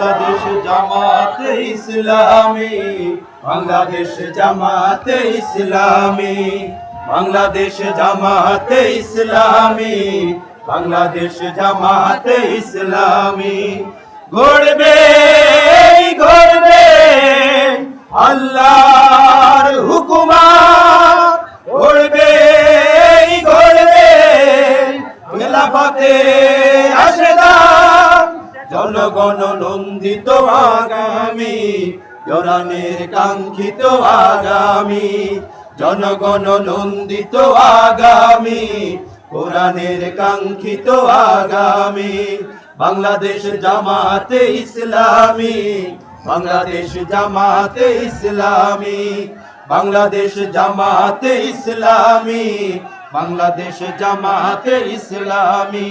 বাংলাদেশ জামাতে ইসলামী, বাংলাদেশ জামাতে ইসলামী, বাংলাদেশ জামাতে ইসলামী, বাংলাদেশ জামাতে ইসলামী। গড়বে গড়বে আল্লাহর হুকুমা গড়বে গড়বে খেলাফতে জনগণ নন্দিত আগামী, জরানের কাঙ্ক্ষিত আগামী, জনগণ নন্দিত আগামী, কোরআনের কাঙ্ক্ষিত আগামী, বাংলাদেশ জামাতে ইসলামী, বাংলাদেশ জামাতে ইসলামী, বাংলাদেশ জামাতে ইসলামী, বাংলাদেশ জামাতে ইসলামী।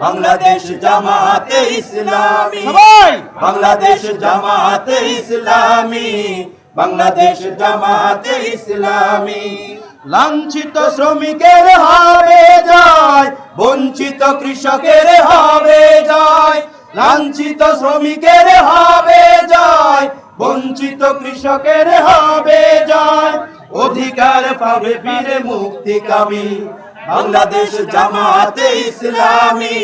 বাংলাদেশ জামাতে ইসলামী। সবাই! বাংলাদেশ জামাতে ইসলামী। বাংলাদেশ জামাতে ইসলামী। লাঞ্ছিত শ্রমিকের হবে জয় বঞ্চিত কৃষকের হবে জয়। লাঞ্ছিত শ্রমিকের হবে জয় বঞ্চিত কৃষকের হবে জয়। অধিকার পাবে বীরে মুক্তি কামি বাংলাদেশ জামাতে ইসলামী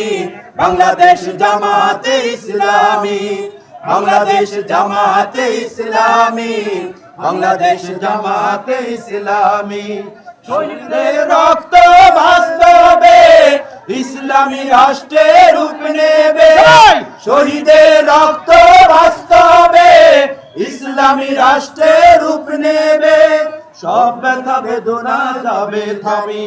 বাংলাদেশ জামাতে ইসলামী বাংলাদেশ জামাতে ইসলামী বাংলাদেশ জামাতে ইসলামী। শহীদের রক্ত বাস্তবে ইসলামী রাষ্ট্রের রূপ নেবে। শহীদের রক্ত বাস্তবে ইসলামী রাষ্ট্রের রূপ নেবে। সব ব্যথা বেদনা যাবে থামি